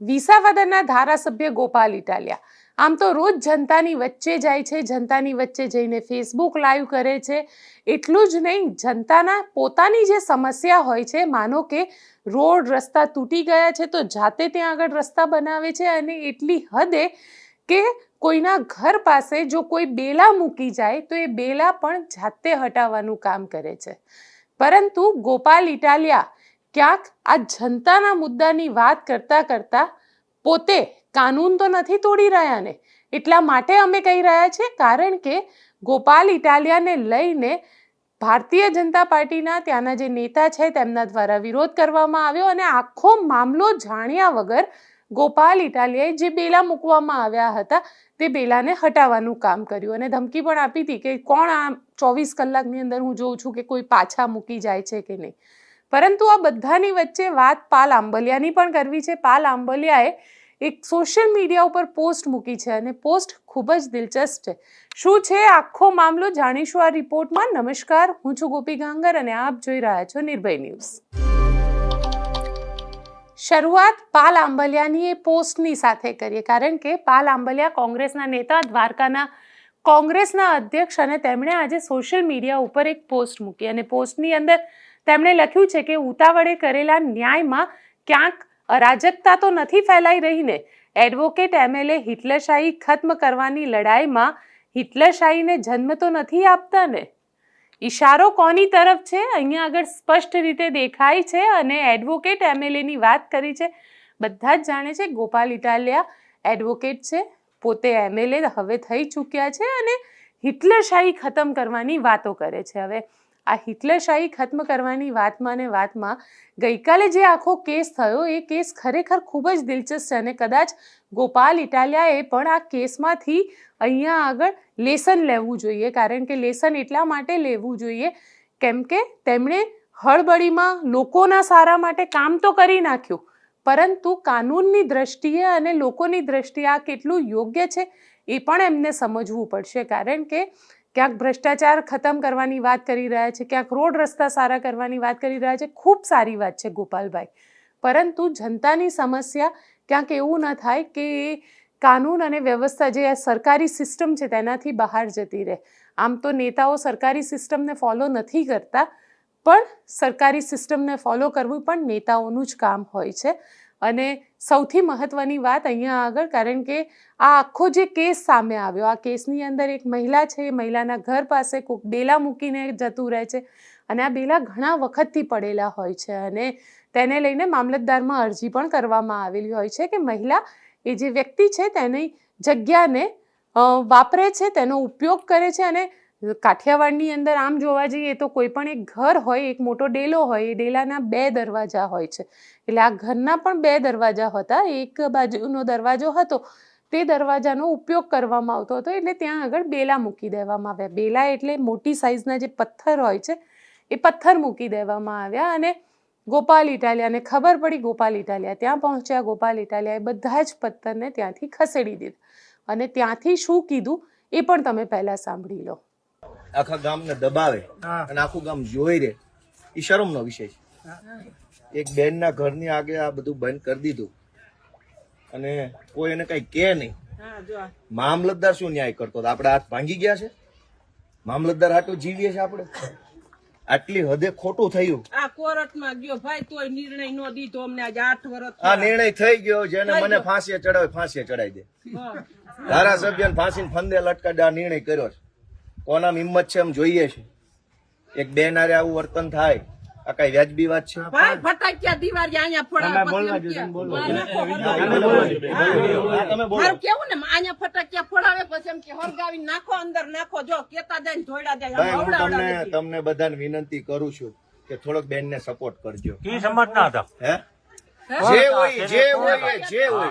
વિસાવદરના ધારાસભ્ય ગોપાલ ઇટાલિયા. આમ તો રોજ જનતાની વચ્ચે જાય છે, જનતાની વચ્ચે જઈને ફેસબુક લાઈવ કરે છે. એટલું જ નહીં, જનતાના પોતાની જે સમસ્યા હોય છે, માનો કે રોડ રસ્તા તૂટી ગયા છે, તો જાતે ત્યાં આગળ રસ્તા બનાવે છે અને એટલી હદે કે કોઈના ઘર પાસે જો કોઈ બેલા મૂકી જાય, તો એ બેલા પણ જાતે હટાવવાનું કામ કરે છે. પરંતુ ગોપાલ ઇટાલિયા ક્યાંક આ જનતાના મુદ્દાની વાત કરતા કરતા પોતે કાનૂન તો નથી તોડી રહ્યા ને એટલા માટે અમે કહી રહ્યા છીએ કારણ કે ગોપાલ ઇટાલિયાને લઈને ભારતીય જનતા પાર્ટીના ત્યાંના જે નેતા છે તેમના દ્વારા વિરોધ કરવામાં આવ્યો અને આખો મામલો જાણ્યા વગર ગોપાલ ઇટાલિયાએ જે બેલા મૂકવામાં આવ્યા હતા તે બેલાને હટાવવાનું કામ કર્યું અને ધમકી પણ આપી હતી કે કોણ આ ચોવીસ કલાકની અંદર હું જોઉં છું કે કોઈ પાછા મૂકી જાય છે કે નહીં. પરંતુ આ બધાની વચ્ચે વાત પાલ આંબલિયાની પણ કરવી છે. પાલ આંબલિયાએ એક સોશિયલ મીડિયા ઉપર પોસ્ટ મૂકી છે અને પોસ્ટ ખૂબ જ દિલચસ્પ છે. શું છે આખો મામલો જાણીશું આ રિપોર્ટમાં. નમસ્કાર, હું છું ગોપી ગાંગર અને આપ જોઈ રહ્યા છો નિર્ભય ન્યૂઝ. શરૂઆત પાલ આંબલિયાની એ પોસ્ટની સાથે કરીએ, કારણ કે પાલ આંબલિયા કોંગ્રેસના નેતા, દ્વારકાના કોંગ્રેસના અધ્યક્ષ અને તેમણે આજે સોશિયલ મીડિયા ઉપર એક પોસ્ટ મૂકી અને પોસ્ટની અંદર તેમણે લખ્યું છે કે ઉતાવળે કરેલા ન્યાયમાં ક્યાંક અરાજકતા તો નથી ફેલાઈ રહીને. એડવોકેટ એમએલએ હિટલરશાહી ખત્મ કરવાની લડાઈમાં હિટલરશાહીને જન્મ તો નથી આપતા ને ઈશારો કોની તરફ છે? અહીંયા આગળ સ્પષ્ટ રીતે દેખાય છે અને એડવોકેટ એમએલએની વાત કરી છે. બધા જ જાણે છે ગોપાલ ઇટાલિયા એડવોકેટ છે. પોતે એમએલએ હવે થઈ ચૂક્યા છે અને હિટલરશાહી ખતમ કરવાની વાતો કરે છે હવે. આ હિટલરશાહી ખત્મ કરવાની વાતમાં ને વાતમાં ગઈકાલે જે આખો કેસ થયો, એ કેસ ખરેખર ખૂબ જ દિલચસ્પ છે અને કદાચ ગોપાલ ઇટાલિયાએ પણ આ કેસમાંથી અહીંયા આગળ લેસન લેવું જોઈએ, કારણ કે લેસન એટલા માટે લેવું જોઈએ કેમ કે તેમણે હળબડીમાં લોકોના સારા માટે કામ તો કરી નાખ્યું, પરંતુ કાનૂનની દ્રષ્ટિએ અને લોકોની દ્રષ્ટિએ આ કેટલું યોગ્ય છે એ પણ એમને સમજવું પડશે, કારણ કે ક્યાંક ભ્રષ્ટાચાર ખતમ કરવાની વાત કરી રહ્યા છે, ક્યાંક રોડ રસ્તા સારા કરવાની વાત કરી રહ્યા છે, ખૂબ સારી વાત છે ગોપાલભાઈ. પરંતુ જનતાની સમસ્યા ક્યાંક એવું ન થાય કે એ કાનૂન અને વ્યવસ્થા જે આ સરકારી સિસ્ટમ છે તેનાથી બહાર જતી રહે. આમ તો નેતાઓ સરકારી સિસ્ટમને ફોલો નથી કરતા, પણ સરકારી સિસ્ટમને ફોલો કરવું પણ નેતાઓનું જ કામ હોય છે. અને સૌથી મહત્ત્વની વાત અહીંયા આગળ, કારણ કે આ આખો જે કેસ સામે આવ્યો, આ કેસની અંદર એક મહિલા છે, એ મહિલાના ઘર પાસે કોઈક બેલા મૂકીને જતું રહે છે અને આ બેલા ઘણા વખતથી પડેલા હોય છે અને તેને લઈને મામલતદારમાં અરજી પણ કરવામાં આવેલી હોય છે કે મહિલા એ જે વ્યક્તિ છે, તેની જગ્યાને વાપરે છે, તેનો ઉપયોગ કરે છે અને કાઠિયાવાડની અંદર આમ જોવા જઈએ તો કોઈ પણ એક ઘર હોય, એક મોટો ડેલો હોય, એ ડેલાના બે દરવાજા હોય છે. એટલે આ ઘરના પણ બે દરવાજા હતા. એક બાજુનો દરવાજો હતો, તે દરવાજાનો ઉપયોગ કરવામાં આવતો હતો. એટલે ત્યાં આગળ બેલા મૂકી દેવામાં આવ્યા. બેલા એટલે મોટી સાઇઝના જે પથ્થર હોય છે, એ પથ્થર મૂકી દેવામાં આવ્યા અને ગોપાલ ઇટાલિયાને ખબર પડી ગોપાલ ઇટાલિયા ત્યાં પહોંચ્યા. ગોપાલ ઇટાલિયાએ બધા જ પથ્થરને ત્યાંથી ખસેડી દીધા. અને ત્યાંથી શું કીધું એ પણ તમે પહેલાં સાંભળી લો. આખા ગામને દબાવે અને આખું ગામ જોઈ રે એ શરમનો વિષય છે. એક બેનના ઘરની આગે આ બધું બંધ કરી દીધું. અને કોઈ એને કઈ કે નહીં. મામલતદાર શું ન્યાય કરતો આપણે હાથ ભાંગી ગયા છે? મામલતદાર આટલું જીવીએ છે આપણે? આટલી હદે ખોટું થયું. આ કોર્ટમાં ગયો. ભાઈ તોય નિર્ણય નો દીધો અમને. આજે આઠ વર્ષ આ નિર્ણય થઈ ગયો. જેને મને ફાંસીએ ચડાવે ફાંસીએ ચડાવી દે. ધારાસભ્ય ફાંસીને ફંદે લટકાડે આ નિર્ણય કર્યો છે. કોનામાં હિંમત છે એમ જોઈએ છે. એક બેન હારે આવું વર્તન થાય આ કઈ વ્યાજબી વાત છે? ભાઈ ફટાક્યા દિવાળી અહીંયા "આ નાખો, તમે બોલો. મારું કેવું ને અહીંયા ફટાક્યા ફોડાવે પછી એમ કે હળગાવી નાખો અંદર નાખો. જો કેતા જાય ને અવડાવડા તમને. તમને બધાને વિનંતી કરું છું કે થોડોક બેન ને સપોર્ટ કરજો. કી સમાજના હતા? હે? જે હોય જે હોય જે હોય.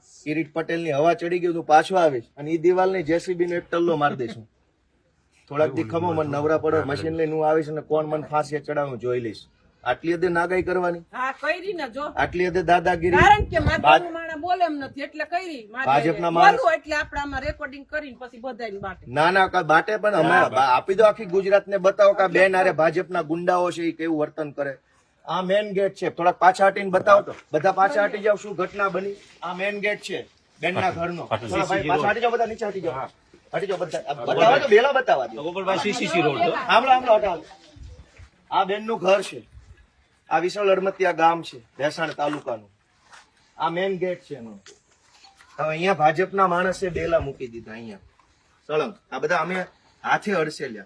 કિરીટ પટેલની હવા ચડી ગયું તું પાછો આવીશ. અને એ દિવાલની જેસીબી નો એક ટલ્લો મારી દઈશું. થોડાક દી ખમો મને નવરા પડે મશીન લઈને હું આવીશ અને કોણ મને ફાંસી ચડાવું જોઈ લઈશ. આટલી હદે નાગાઈ કરવાની? હા કરી ને જો. આટલી હદે દાદાગીરી? કારણ કે બોલે એમ નથી એટલે કરી ભાજપના માણસ- એટલે આપણે રેકોર્ડિંગ કરીને પછી બધાને બાટે. ના ના બાટે પણ અમે આપી દો આખી ગુજરાત ને બતાવો કે બેન આરે ભાજપના ગુંડાઓ છે એ કેવું વર્તન કરે? આ મેન ગેટ છે. થોડાક પાછા હટીને બતાવો. તો. બધા પાછા હટી જાવ શું ઘટના બની? આ મેન ગેટ છે બેનના ઘરનો. થોડા ભાઈ પાછા હટી જાવ બધા નીચે હટી જાવ હટી જાઓ બધા. બતાવો તો બેલા બતાવવા દો. હાંભળો, હાંભળો, હટાવો. આ બેનનું ઘર છે. આ વિશાળ અડમતિયા ગામ છે ભેસાણ તાલુકાનું. આ મેન ગેટ છે એનો. હવે અહીંયા ભાજપના માણસે બેલા મૂકી દીધા અહીંયા. સળંગ. આ બધા અમે હાથે અડસેલ્યા.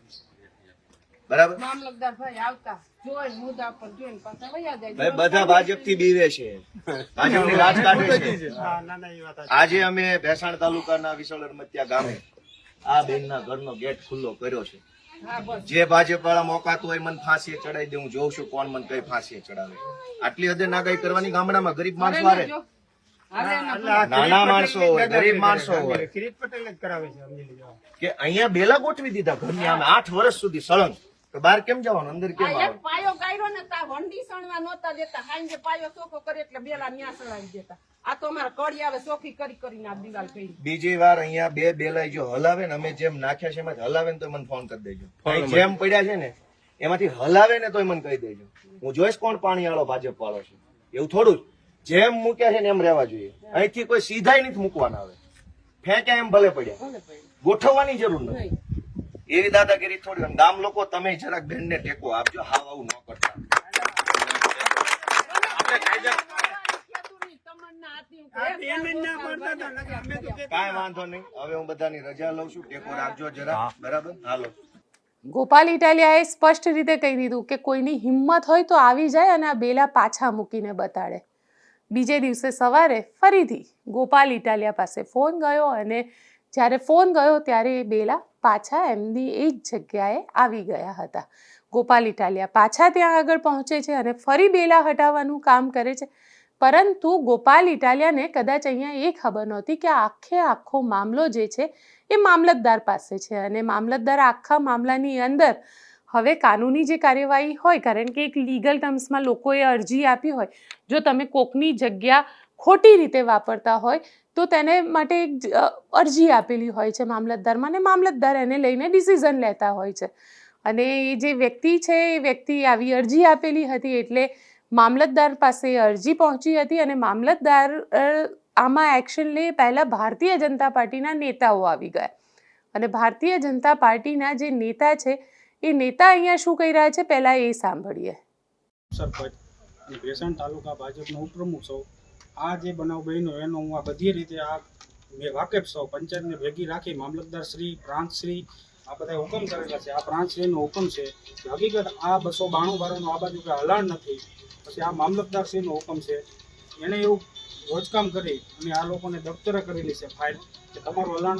બરાબર? મામલતદાર ભાઈ આવતા. જોઈને મુદ્દા પર જોઈને પાછા વયા જાય. ભાઈ બધા ભાજપથી બીવે છે. ભાજપની રાત કાઢે છે. આજે અમે ભેસાણ તાલુકાના વિસળ અરમતિયા ગામે આ બેનના ઘરનો ગેટ ખુલ્લો કર્યો છે. જે ભાજપ વાળા મોકાતું હોય મને ફાંસી ચડાવી દે હું જોઉં છું કોણ મને કઈ ફાંસીએ ચડાવે. આટલી હદે નાગાઈ કરવાની ગામડામાં ગરીબ માણસો આવે નાના માણસો હોય ગરીબ માણસો હોય. કિરીટ પટેલ જ કરાવે છે સમજી લેજો. કે અહીંયા બેલા ગોઠવી દીધા ઘરની આમે આઠ વર્ષ સુધી સળંગ. બહાર કેમ જવાનું? અંદર કેમ આ એક આવવાનું? પાયો ગાયરો ને તા વંડી સણવા નહોતા દેતા. હાંજે પાયો ચોખ્ખો કરે એટલે બેલા ન્યા સળાવી દેતા. આ તો અમારા કડી આવે ચોખ્ખી કરી કરીને આ દિવાલ કરી. બીજી વાર અહીંયા બે બેલાઈ જો હલાવે ને અમે જેમ નાખ્યા છે એમાંથી હલાવે ને તો મને ફોન કરી દેજો. અહીં જેમ પડ્યા છે ને એમાંથી હલાવે ને તોય મને કહી દેજો. હું જોઈશ કોણ પાણી વાળો ભાજપ વાળો છે. એવું થોડું જ. જેમ મૂક્યા છે ને એમ રહેવા જોઈએ. અહીંથી કોઈ સીધાઈ નથી મૂકવાના આવે ફેંક્યા એમ ભલે પડ્યા. ગોઠવવાની જરૂર નથી. નહીં. એવી દાદાગીરી થોડી ગામ લોકો તમે જરાક બેનને ટેકો આપજો. હાવ આવું ન કરતા. કાંઈ વાંધો નહીં. હવે હું બધાની રજા લઉં છું. ટેકો રાખજો જરા બરાબર? હાલો. ગોપાલ ઇટાલિયાએ સ્પષ્ટ રીતે કહી દીધું કે કોઈની હિંમત હોય તો આવી જાય અને આ બેલા પાછા મૂકીને બતાડે. બીજે દિવસે સવારે ફરીથી ગોપાલ ઇટાલિયા પાસે ફોન ગયો અને જ્યારે ફોન ગયો ત્યારે એ બેલા પાછા એમની એ જ જગ્યાએ આવી ગયા હતા. ગોપાલ ઇટાલિયા પાછા ત્યાં આગળ પહોંચે છે અને ફરી બેલા હટાવવાનું કામ કરે છે. પરંતુ ગોપાલ ઇટાલિયાને કદાચ અહીંયા એ ખબર નહોતી કે આખે આખો મામલો જે છે એ મામલતદાર પાસે છે અને મામલતદાર આખા મામલાની અંદર હવે કાનૂની જે કાર્યવાહી હોય, કારણ કે એક લીગલ ટર્મ્સમાં લોકોએ અરજી આપી હોય, જો તમે કોકની જગ્યા ખોટી રીતે વાપરતા હોય તો તેને માટે એક અરજી આપેલી હોય છે મામલતદારમાં અને મામલતદાર એને લઈને ડિસિઝન લેતા હોય છે. અને એ જે વ્યક્તિ છે, એ વ્યક્તિ આવી અરજી આપેલી હતી એટલે મામલતદાર પાસે અરજી પહોંચી હતી અને મામલતદાર આમાં એક્શન લે પહેલાં ભારતીય જનતા પાર્ટીના નેતાઓ આવી ગયા. અને ભારતીય જનતા પાર્ટીના જે નેતા છે, એ નેતા અહીંયા શું કહી રહ્યા છે પહેલાં એ સાંભળીએ. સરપંચ તાલુકા ભાજપનો ઉપપ્રમુખ છું? આ જે બનાવ બન્યો એનો હું આ બધી રીતે આ મેં વાકેફ સૌ પંચાયતને ભેગી રાખી મામલતદાર શ્રી, પ્રાંત શ્રી, આ બધા હુકમ કરેલા છે. આ પ્રાંત શ્રીનો હુકમ છે હકીકત આ બસો બાણું બારોનું આ બાજુ કે હલાણ નથી. પછી આ મામલતદાર શ્રીનો હુકમ છે. એણે એવું રોજકામ કરી અને આ લોકોને દફતરે કરેલી છે ફાઇલ કે તમારું હલાણ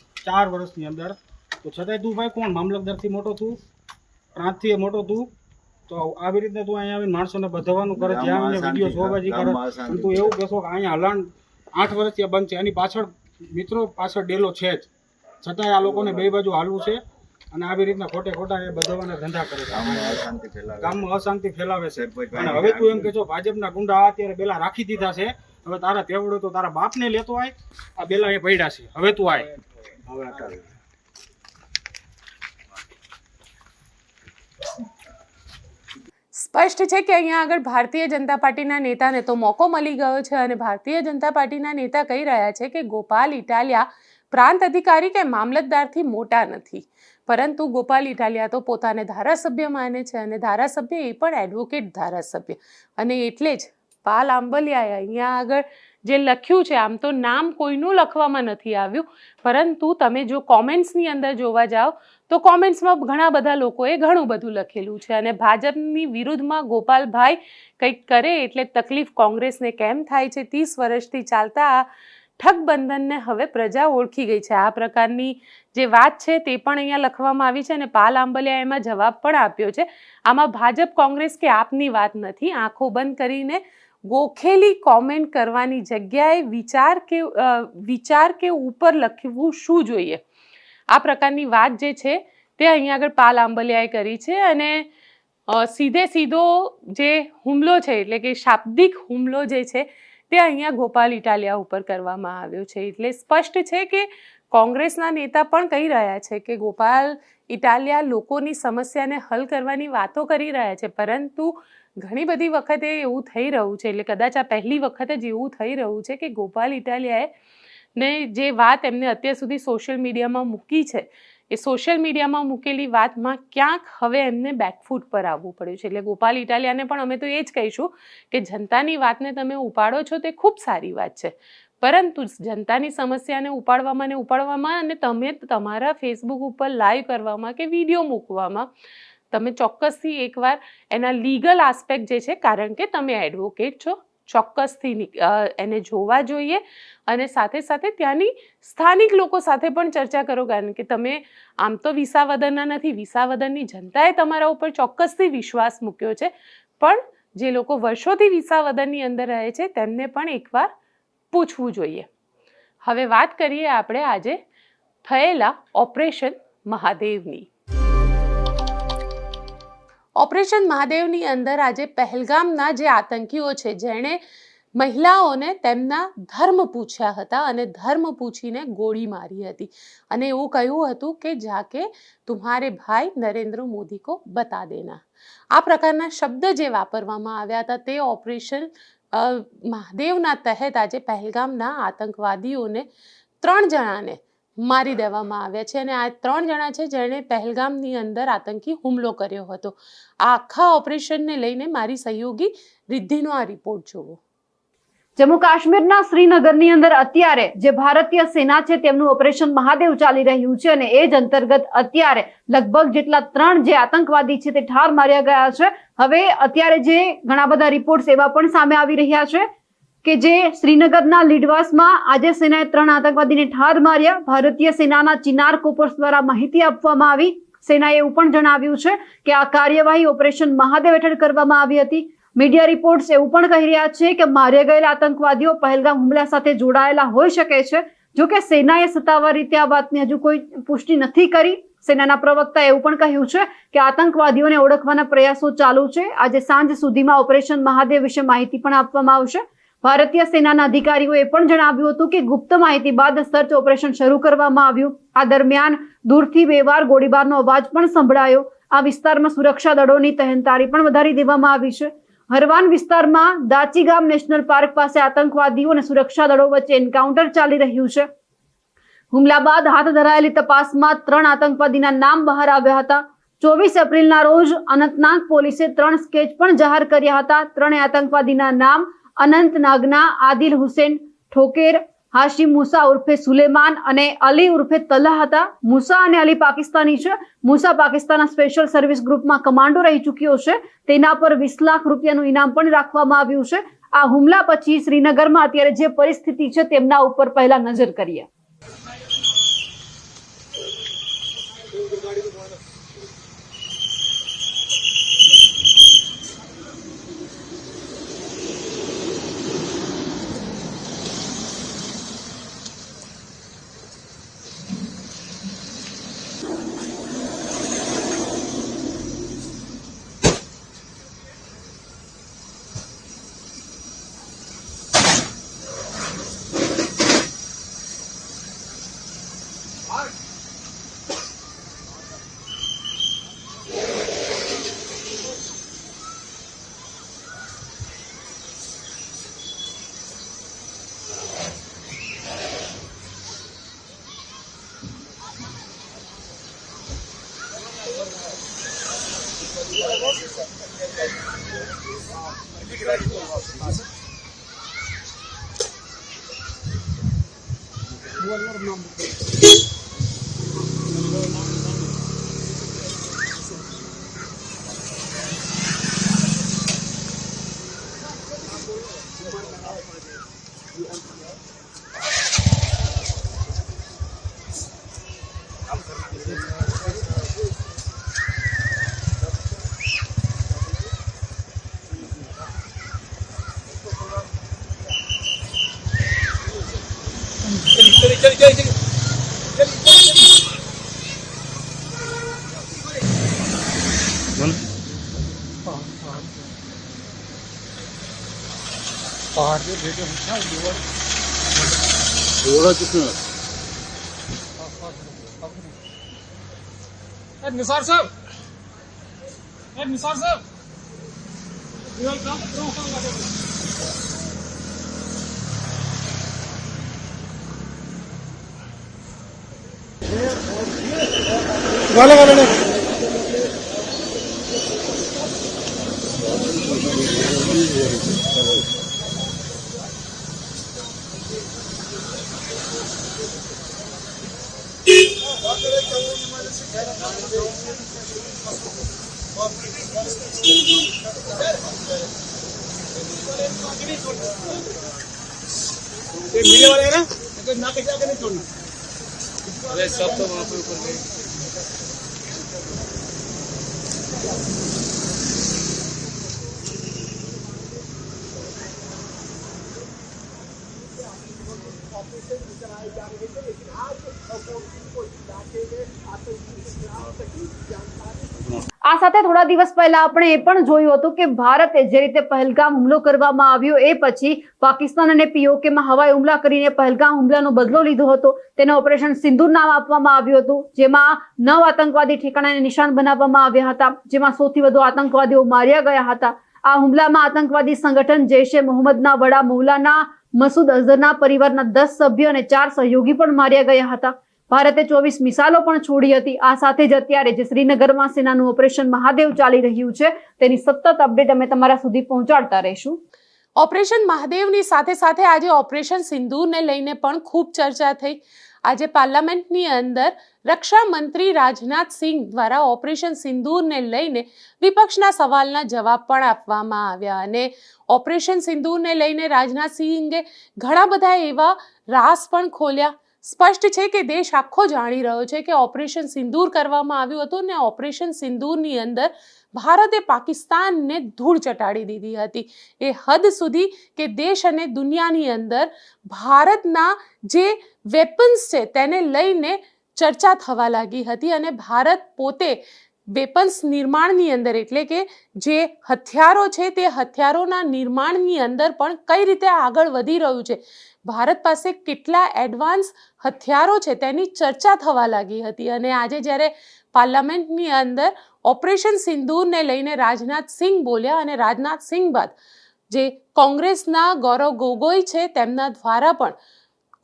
ચાર વર્ષની અંદર. તો છતાંય તું ભાઈ કોણ? મામલતદારથી મોટો તું? પ્રાંતથી મોટો તું? તો આવી રીતે તું અહીંયા આવીને માણસોને બધવાનું કરે ત્યાં આવીને વીડિયો શોભાજી કરે. તું એવું કહેશો કે અહીંયા હલાણ આઠ વર્ષથી બંધ છે. એની પાછળ મિત્રો પાછળ ડેલો છે જ. છતાંય આ લોકોને બે બાજુ હાલવું છે અને આવી રીતના ખોટે ખોટા એ બધવાના ધંધા કરે છે. ગામમાં અશાંતિ ફેલાવે. છે. અને હવે તું એમ કે છો ભાજપના ગુંડા અત્યારે પેલા રાખી દીધા છે. હવે તારા તેવડો તો તારા બાપને લેતો આય. આ બેલા એ પડ્યા છે. હવે તું આય. સ્પષ્ટ છે કે અહીંયા આગળ ભારતીય જનતા પાર્ટીના નેતાને તો મોકો મળી ગયો છે અને ભારતીય જનતા પાર્ટીના નેતા કહી રહ્યા છે કે ગોપાલ ઇટાલિયા પ્રાંત અધિકારી કે મામલતદારથી મોટા નથી. પરંતુ ગોપાલ ઇટાલિયા તો પોતાને ધારાસભ્ય માને છે અને ધારાસભ્ય એ પણ એડવોકેટ ધારાસભ્ય. અને એટલે જ પાલ આંબલિયાએ અહીંયા આગળ જે લખ્યું છે, આમ તો નામ કોઈનું લખવામાં નથી આવ્યું, પરંતુ તમે જો કોમેન્ટ્સની અંદર જોવા જાઓ, તો કોમેન્ટ્સમાં ઘણા બધા લોકોએ ઘણું બધું લખેલું છે અને ભાજપની વિરુદ્ધમાં ગોપાલભાઈ કંઈક કરે એટલે તકલીફ કોંગ્રેસને કેમ થાય છે, ત્રીસ વર્ષથી ચાલતા આ ઠગબંધનને હવે પ્રજા ઓળખી ગઈ છે. આ પ્રકારની જે વાત છે તે પણ અહીંયા લખવામાં આવી છે અને પાલ આંબલિયા એમાં જવાબ પણ આપ્યો છે. આમાં ભાજપ કોંગ્રેસ કે આપની વાત નથી, આંખો બંધ કરીને ગોખેલી કોમેન્ટ કરવાની જગ્યાએ વિચાર કે વિચાર કે ઉપર લખવું શું જોઈએ? આ પ્રકારની વાત જે છે, તે અહીંયા આગળ પાલ આંબલિયાએ કરી છે અને સીધે સીધો જે હુમલો છે, એટલે કે શાબ્દિક હુમલો જે છે, તે અહીંયા ગોપાલ ઇટાલિયા ઉપર કરવામાં આવ્યો છે. એટલે સ્પષ્ટ છે કે કોંગ્રેસના નેતા પણ કહી રહ્યા છે કે ગોપાલ ઇટાલિયા લોકોની સમસ્યાને હલ કરવાની વાતો કરી રહ્યા છે, પરંતુ ઘણી બધી વખતે એવું થઈ રહ્યું છે, એટલે કદાચ આ પહેલી વખત જ એવું થઈ રહ્યું છે કે ગોપાલ ઇટાલિયાએ ને જે વાત એમને અત્યાર સુધી સોશિયલ મીડિયામાં મૂકી છે, એ સોશિયલ મીડિયામાં મૂકેલી વાતમાં ક્યાંક હવે એમને બેકફૂટ પર આવવું પડ્યું છે. એટલે ગોપાલ ઇટાલિયાને પણ અમે તો એ જ કહીશું કે જનતાની વાતને તમે ઉપાડો છો તે ખૂબ સારી વાત છે. પરંતુ જનતાની સમસ્યાને ઉપાડવામાં ને ઉપાડવામાં અને તમે તમારા ફેસબુક ઉપર લાઈવ કરવામાં કે વીડિયો મૂકવામાં તમે ચોક્કસથી એકવાર એના લીગલ આસ્પેક્ટ જે છે, કારણ કે તમે એડવોકેટ છો, ચોક્કસથી એને જોવા જોઈએ અને સાથે સાથે ત્યાંની સ્થાનિક લોકો સાથે પણ ચર્ચા કરો, કારણ કે તમે આમ તો વિસાવદરના નથી, વિસાવદરની જનતાએ તમારા ઉપર ચોક્કસથી વિશ્વાસ મૂક્યો છે. પણ જે લોકો વર્ષોથી વિસાવદરની અંદર રહે છે, તેમને પણ એકવાર પૂછવું જોઈએ. હવે વાત કરીએ આપણે આજે થયેલા ઓપરેશન મહાદેવની. ઓપરેશન મહાદેવની અંદર આજે પહેલગામના જે આતંકીઓ છે, જેણે મહિલાઓને તેમના ધર્મ પૂછ્યા હતા અને ધર્મ પૂછીને ગોળી મારી હતી. અને એવું કહ્યું હતું કે, જાકે તુમ્હારે ભાઈ નરેન્દ્ર મોદી કો બતા દેના. આ પ્રકારના શબ્દ જે વાપરવામાં આવ્યા હતા, તે ઓપરેશન મહાદેવના તહેત આજે પહેલગામના આતંકવાદીઓને ત્રણ જણાને મારી દેવામાં આવ્યા છે અને આ ત્રણ જણા છે જેણે પહેલગામની અંદર આતંકી હુમલો કર્યો હતો. આ આખા ઓપરેશનને લઈને મારી સહયોગી રિદ્ધિનો આ રિપોર્ટ જોવો જમ્મુ કાશ્મીરના શ્રીનગરની અંદર અત્યારે જે ભારતીય સેના છે તેમનું ઓપરેશન મહાદેવ ચાલી રહ્યું છે અને એ જ અંતર્ગત અત્યારે લગભગ જેટલા ત્રણ જે આતંકવાદી છે તે ઠાર માર્યા ગયા છે. હવે અત્યારે જે ઘણા બધા રિપોર્ટ્સ એવા પણ સામે આવી રહ્યા છે. કે જે શ્રીનગરના લીડવાસમાં આજે સેનાએ ત્રણ આતંકવાદીને ઠાર માર્યા. ભારતીય સેનાના ચિનાર કોપર્સ દ્વારા માહિતી આપવામાં આવી. સેનાએ એવું પણ જણાવ્યું છે કે આ કાર્યવાહી ઓપરેશન મહાદેવ હેઠળ કરવામાં આવી હતી. મીડિયા રિપોર્ટ્સ એવું પણ કહી રહ્યા છે કે માર્યા ગયેલા આતંકવાદીઓ પહેલગામ હુમલા સાથે જોડાયેલા હોઈ શકે છે. જો કે સેનાએ સત્તાવાર રીતે આ વાતની હજુ કોઈ પુષ્ટિ નથી કરી. સેનાના પ્રવક્તાએ એવું પણ કહ્યું છે કે આતંકવાદીઓને ઓળખવાના પ્રયાસો ચાલુ છે. આજે સાંજ સુધીમાં ઓપરેશન મહાદેવ વિશે માહિતી પણ આપવામાં આવશે. ભારતીય સેનાના અધિકારીઓએ પણ જણાવ્યું હતું કે ગુપ્ત માહિતી બાદ સર્ચ ઓપરેશન શરૂ કરવામાં આવ્યું. આ દરમિયાન દૂરથી બે વાર ગોળીબારનો અવાજ પણ સંભળાયો. આ વિસ્તારમાં સુરક્ષા દળોની તહેનતારી પણ વધારી દેવામાં આવી છે. હરવાન વિસ્તારમાં દાચીગામ નેશનલ પાર્ક પાસે આતંકવાદીઓ અને સુરક્ષા દળો વચ્ચે એન્કાઉન્ટર ચાલી રહ્યું છે. હુમલા બાદ હાથ ધરાયેલી તપાસમાં ત્રણ આતંકવાદીના નામ બહાર આવ્યા હતા. ચોવીસ એપ્રિલના રોજ અનંતનાગ પોલીસે ત્રણ સ્કેચ પણ જાહેર કર્યા હતા. ત્રણે આતંકવાદીના નામ અનંતનાગના આદિલ હુસેન, ઠોકેર હાશી મુસા ઉર્ફે સુલેમાન અને અલી ઉર્ફે તલ્લા હતા. મુસા અને અલી પાકિસ્તાની છે. મુસા પાકિસ્તાનના સ્પેશિયલ સર્વિસ ગ્રુપમાં કમાન્ડો રહી ચૂક્યો છે. તેના પર વીસ લાખ રૂપિયાનું ઇનામ પણ રાખવામાં આવ્યું છે. આ હુમલા પછી શ્રીનગરમાં અત્યારે જે પરિસ્થિતિ છે, તેમના ઉપર પહેલા નજર કરીએ. Bu anlar namlı. Bunun... Baharda böyle uçan yuva... Yuva çıkıyor. Hepiniz arsam! Hepiniz arsam! Yuva kaldı, દિવાલ કામ કરો કામ લાગે આ સાથે થોડા દિવસ પહેલા આપણે એ પણ જોયું હતું કે ભારતે જે રીતે પહેલગામ હુમલો કરવામાં આવ્યો એ પછી પાકિસ્તાન અને પીઓકેમાં હવાઈ હુમલા કરીને પહેલગામ હુમલાનો બદલો લીધો હતો. તેને ઓપરેશન સિંધુર નામ આપવામાં આવ્યું હતું, જેમાં નવ આતંકવાદી ઠેકાણાને નિશાન બનાવવામાં આવ્યા હતા, જેમાં સૌથી વધુ આતંકવાદીઓ માર્યા ગયા હતા. આ હુમલામાં આતંકવાદી સંગઠન જૈશે મોહમ્મદના વડા મૌલાના મસૂદ અઝહરના પરિવારના દસ સભ્યો અને ચાર સહયોગી પણ માર્યા ગયા હતા. ભારતે ચોવીસ મિસાઇલો પણ છોડી હતી. આ સાથે જ અત્યારે જે શ્રીનગરમાં સેનાનું ઓપરેશન મહાદેવ ચાલી રહ્યું છે, તેની સતત અપડેટ અમે તમારા સુધી પહોંચાડતા રહીશું. ઓપરેશન મહાદેવની સાથે સાથે આજે ઓપરેશન સિંદૂરને લઈને પણ ખૂબ ચર્ચા થઈ. આજે પાર્લામેન્ટની અંદર રક્ષા મંત્રી રાજનાથ સિંહ દ્વારા ઓપરેશન સિંદૂરને લઈને વિપક્ષના સવાલના જવાબ પણ આપવામાં આવ્યા અને ઓપરેશન સિંદૂરને લઈને રાજનાથ સિંહે ઘણા બધા એવા રાસ પણ ખોલ્યા. સ્પષ્ટ છે કે દેશ આખો જાણી રહ્યો છે કે ઓપરેશન સિંદૂર કરવામાં આવ્યું હતું ને ઓપરેશન સિંદૂરની અંદર ભારતે પાકિસ્તાનને ધૂળ ચટાડી દીધી હતી. એ હદ સુધી કે દેશ અને દુનિયાની અંદર ભારતના જે વેપન્સ છે તેને લઈને ચર્ચા થવા લાગી હતી અને ભારત પોતે વેપન્સ નિર્માણની અંદર એટલે કે જે હથિયારો છે તે હથિયારોના નિર્માણની અંદર પણ કઈ રીતે આગળ વધી રહ્યું છે? ભારત પાસે કેટલા એડવાન્સ હથિયારો છે તેની ચર્ચા થવા લાગી હતી અને આજે જ્યારે પાર્લામેન્ટની અંદર ઓપરેશન સિંદૂરને લઈને રાજનાથ સિંહ બોલ્યા અને રાજનાથ સિંહ બાદ જે કોંગ્રેસના ગૌરવ ગોગોઈ છે તેમના દ્વારા પણ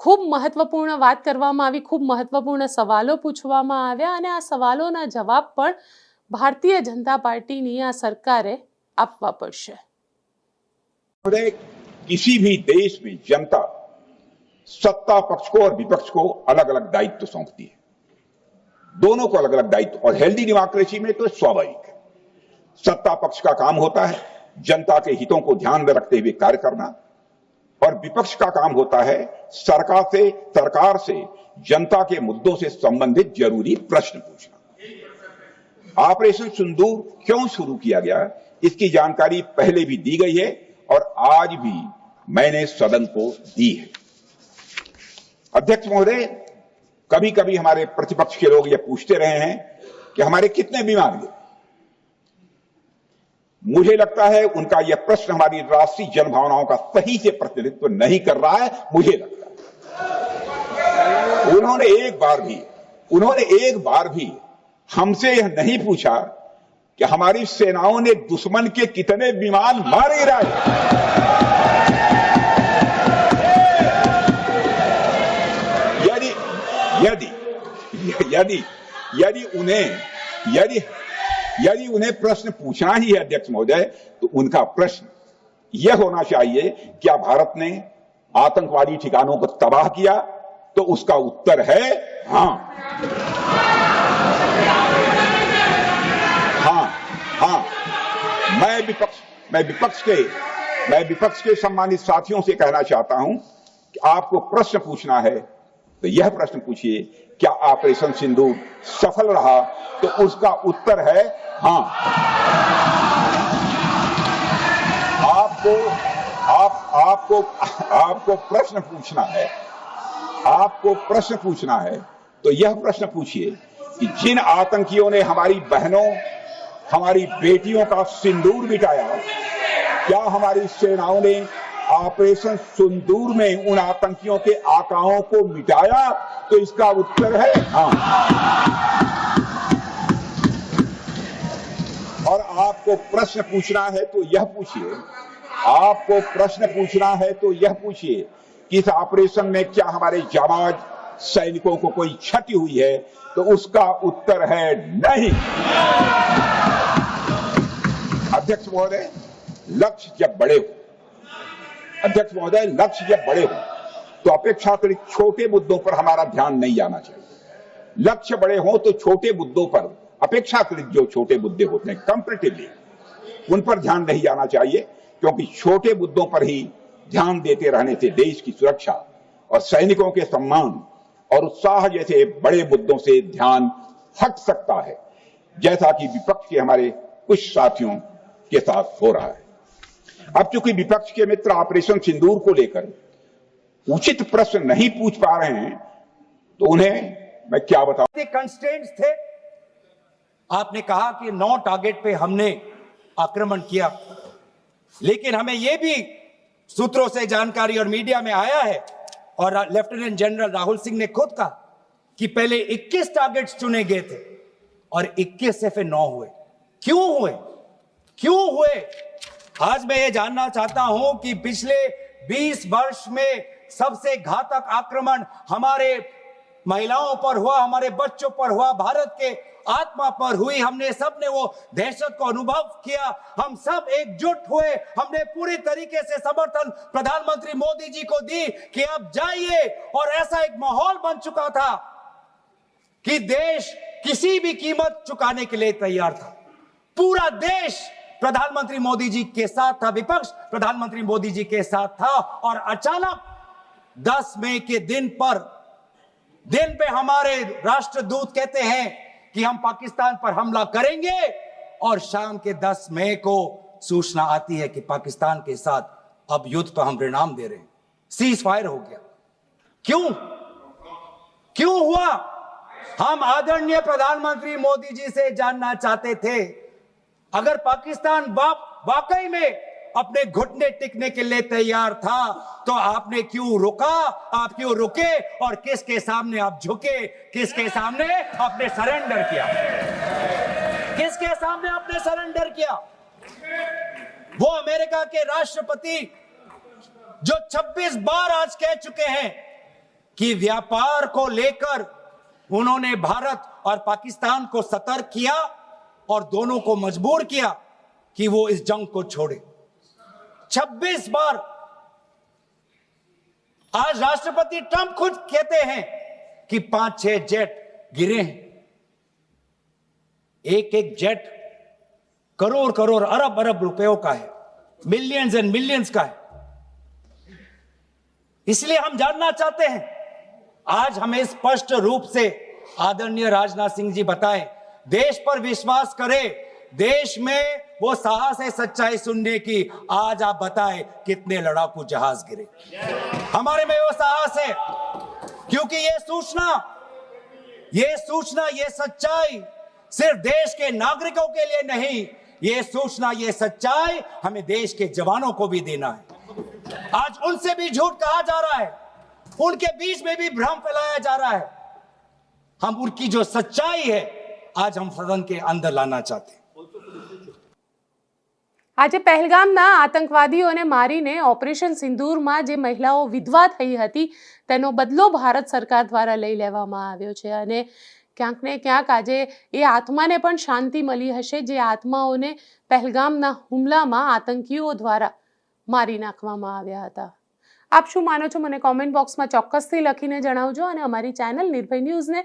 ખૂબ મહત્વપૂર્ણ વાત કરવામાં આવી ખૂબ મહત્વપૂર્ણ સવાલો પૂછવામાં આવ્યા અને આ સવાલોના જવાબ પણ ભારતીય જનતા પાર્ટીની આ સરકારે આપવા પડશે और किसी भी देश में जनता सत्ता पक्ष को और विपक्ष को अलग अलग दायित्व सौंपती है दोनों को अलग अलग दायित्व और हेल्दी डेमोक्रेसी में तो स्वाभाविक है सत्ता पक्ष का काम होता है जनता के हितों को ध्यान में रखते हुए कार्य करना और विपक्ष का काम होता है सरकार से सरकार से, जनता के मुद्दों से संबंधित ज़रूरी प्रश्न पूछना। ऑपरेशन सिंदूर क्यों शुरू किया गया? इसकी जानकारी पहले भी दी गई है और आज भी मैंने सदन को दी है। अध्यक्ष महोदय कभी कभी हमारे प्रतिपक्ष के लोग ये पूछते रहे हैं कि हमारे कितने बीमार हैं? मुझे लगता है उनका यह प्रश्न हमारी राष्ट्रीय जनभावनाओं का सही से प्रतिनिधित्व नहीं कर रहा है, मुझे लगता है। उन्होंने एक बार भी, उन्होंने एक बार भी हमसे यह नहीं पूछा कि हमारी सेनाओं ने दुश्मन के कितने विमान मारे गिराए यदि यदि यदि यदि उन्हें, यदि यदि उन्हें प्रश्न पूछना ही है, अध्यक्ष महोदय तो उनका प्रश्न यह होना चाहिए क्या भारत ने आतंकवादी ठिकानों को तबाह किया? तो उसका उत्तर है, हाँ। हाँ हाँ। मैं विपक्ष मैं विपक्ष के, मैं विपक्ष के सम्मानित साथियों से कहना चाहता हूँ कि आपको प्रश्न पूछना है तो यह प्रश्न पूछिए क्या ऑपरेशन सिंदूर सफल रहा? तो उसका उत्तर है हाँ। आपको, आप, आपको आपको प्रश्न पूछना है। आपको प्रश्न पूछना है। तो यह प्रश्न पूछिए कि जिन आतंकियों ने हमारी बहनों, हमारी बेटियों का सिंदूर मिटाया, क्या हमारी सेनाओं ने ऑपरेशन सिंदूर में उन आतंकियों के आकाओं को मिटाया तो इसका उत्तर है हाँ। और आपको प्रश्न पूछना है तो यह पूछिए। आपको प्रश्न पूछना है तो यह पूछिए कि इस ऑपरेशन में क्या हमारे जाबाज सैनिकों को कोई क्षति हुई है? तो उसका उत्तर है नहीं। अध्यक्ष महोदय, लक्ष्य जब बड़े हो अध्यक्ष महोदय, लक्ष्य जब बड़े हो तो अपेक्षाकृत छोटे मुद्दों पर हमारा ध्यान नहीं जाना चाहिए। लक्ष्य बड़े हो तो छोटे मुद्दों पर, अपेक्षाकृत जो छोटे मुद्दे होते हैं कंपेरेटिवली उन पर ध्यान नहीं जाना चाहिए, क्योंकि छोटे मुद्दों पर ही ध्यान देते रहने से देश की सुरक्षा और सैनिकों के सम्मान और उत्साह जैसे बड़े मुद्दों से ध्यान हट सकता है, जैसा कि विपक्ष के हमारे कुछ साथियों के साथ हो रहा है। अब चूँकि विपक्ष के मित्र ऑपरेशन सिंदूर को लेकर उचित प्रश्न नहीं पूछ पा रहे हैं तो उन्हें मैं क्या बताऊँ? कंस्टेंट्स थे। आपने कहा कि नौ टारगेट पे हमने आक्रमण किया। लेकिन हमें यह भी सूत्रों से जानकारी और मीडिया में आया है, और लेफ्टिनेंट जनरल राहुल सिंह ने खुद कहा कि पहले 21 टारगेट्स चुने गए थे, और 21 से फिर 9 हुए। क्यों हुए? क्यों हुए? आज मैं ये जानना चाहता हूँ कि पिछले 20 वर्ष में सबसे घातक आक्रमण हमारे महिलाओं पर हुआ, हमारे बच्चों पर हुआ, भारत के आत्मा पर हुई। हमने सबने वो दहशत को अनुभव किया। हम सब एकजुट हुए। हमने पूरी तरीके से समर्थन प्रधानमंत्री मोदी जी को दी कि आप जाइए और ऐसा एक माहौल बन चुका था कि देश किसी भी कीमत चुकाने के लिए तैयार था। पूरा देश प्रधानमंत्री मोदी जी के साथ था विपक्ष, प्रधानमंत्री मोदी जी के साथ था और अचानक 10 मई के दिन पर, दिन पे हमारे राष्ट्रदूत कहते हैं कि हम पाकिस्तान पर हमला करेंगे और शाम के 10 मई को सूचना आती है कि पाकिस्तान के साथ अब युद्ध पर हम परिणाम दे रहे हैं। सीज फायर हो गया। क्यों? क्यों हुआ? हम आदरणीय प्रधानमंत्री मोदी जी से जानना चाहते थे। अगर पाकिस्तान वाकई में अपने घुटने टिकने के लिए तैयार था तो आपने क्यों रुका? आप क्यों रुके? और किसके सामने आप झुके? किसके सामने आपने सरेंडर किया? किसके सामने आपने सरेंडर किया? वो अमेरिका के राष्ट्रपति जो 26 बार आज कह चुके हैं कि व्यापार को लेकर उन्होंने भारत और पाकिस्तान को सतर्क किया और दोनों को मजबूर किया कि वो इस जंग को छोड़े। 26 बार आज राष्ट्रपति ट्रंप खुद कहते हैं कि पाँच, छह जेट गिरे हैं। एक एक जेट करोड़ करोड़ अरब अरब रुपयों का है। मिलियंस एंड मिलियंस का है। इसलिए हम जानना चाहते हैं, आज हमें स्पष्ट रूप से आदरणीय राजनाथ सिंह जी बताएँ देश पर विश्वास करें। देश में वो साहस है सच्चाई सुनने की। आज आप बताएँ कितने लड़ाकू जहाज़ गिरे। हमारे में वो साहस है, क्योंकि ये सूचना ये सूचना, ये सच्चाई सिर्फ़ देश के नागरिकों के लिए नहीं, ये सूचना, ये सच्चाई हमें देश के जवानों को भी देना है। आज उनसे भी झूठ कहा जा रहा है, उनके बीच में भी भ्रम फैलाया जा रहा है। हम उनकी जो सच्चाई है आज हम सदन के अंदर लाना चाहते हैं આજે પહેલગામના આતંકવાદીઓને મારીને ઓપરેશન સિંદૂરમાં જે મહિલાઓ વિધવા થઈ હતી તેનો બદલો ભારત સરકાર દ્વારા લઈ લેવામાં આવ્યો છે અને ક્યાંક ને ક્યાંક આજે એ આત્માને પણ શાંતિ મળી હશે જે આત્માઓને પહેલગામના હુમલામાં આતંકીઓ દ્વારા મારી નાખવામાં આવ્યા હતા આપ શું માનો છો મને કોમેન્ટ બોક્સમાં ચોક્કસથી લખીને જણાવજો અને અમારી ચેનલ નિર્ભય ન્યૂઝને